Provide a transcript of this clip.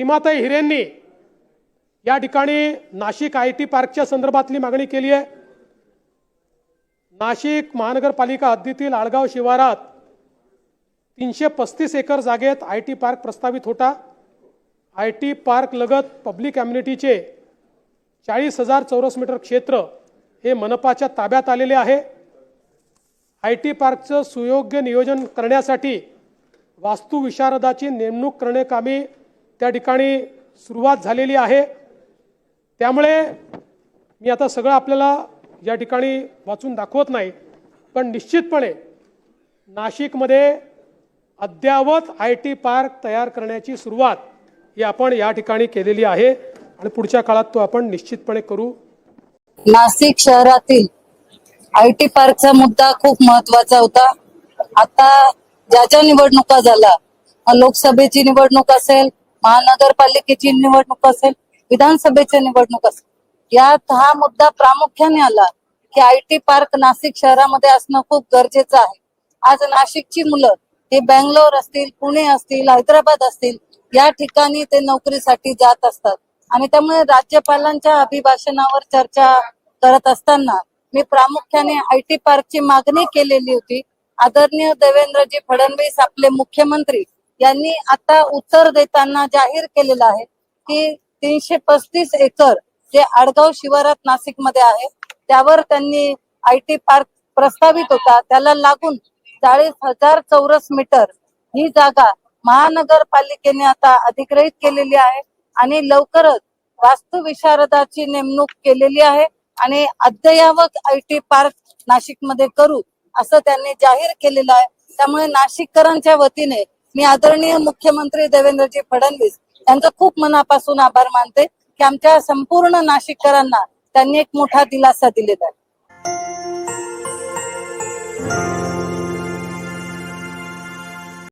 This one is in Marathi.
सीमाताई हिरेंनी या ठिकाणी नाशिक आय टी पार्कच्या संदर्भातली मागणी केली आहे. नाशिक महानगरपालिका हद्दीतील आळगाव शिवारात तीनशे पस्तीस एकर जागेत आय टी पार्क प्रस्तावित होता. आय टी पार्क लगत पब्लिक कम्युनिटीचे चाळीस हजार चौरस मीटर क्षेत्र हे मनपाच्या ताब्यात आलेले आहे. आय टी पार्कचं सुयोग्य नियोजन करण्यासाठी वास्तुविशारदाची नेमणूक करणे कामी त्या ठिकाणी सुरुवात झालेली आहे. त्यामुळे मी आता सगळं आपल्याला या ठिकाणी वाचून दाखवत नाही पण निश्चितपणे नाशिकमध्ये अद्ययावत आय टी पार्क तयार करण्याची सुरुवात ही आपण या ठिकाणी केलेली आहे आणि पुढच्या काळात तो आपण निश्चितपणे करू. नाशिक शहरातील आय टी पार्कचा मुद्दा खूप महत्त्वाचा होता. आता ज्या ज्या निवडणुका झाल्या लोकसभेची निवडणूक असेल महानगरपालिकेची निवडणूक असेल विधानसभेची निवडणूक असेल यात हा मुद्दा प्रामुख्याने आला की आय टी पार्क नाशिक शहरामध्ये असणं खूप गरजेचं आहे. आज नाशिकची मुलं हे बँगलोर असतील पुणे असतील हैदराबाद असतील या ठिकाणी ते नोकरीसाठी जात असतात. आणि त्यामुळे राज्यपालांच्या अभिभाषणावर चर्चा करत असताना मी प्रामुख्याने आय टी पार्कची मागणी केलेली होती. आदरणीय देवेंद्रजी फडणवीस आपले मुख्यमंत्री यांनी आता उत्तर देताना जाहीर केलेलं आहे की तीनशे पस्तीस एकर जे आडगाव शिवारात नाशिकमध्ये आहे त्यावर त्यांनी आय टी पार्क प्रस्तावित होता. त्याला लागून चाळीस हजार चौरस मीटर ही जागा महानगरपालिकेने आता अधिग्रहित केलेली आहे आणि लवकरच वास्तुविशारदाची नेमणूक केलेली आहे आणि अद्ययावत आय टी पार्क नाशिकमध्ये करू असं त्यांनी जाहीर केलेलं आहे. त्यामुळे नाशिककरांच्या वतीने मी आदरणीय मुख्यमंत्री देवेंद्रजी फडणवीस यांचं खूप मनापासून आभार मानते की आमच्या संपूर्ण नाशिककरांना त्यांनी एक मोठा दिलासा दिलेला आहे.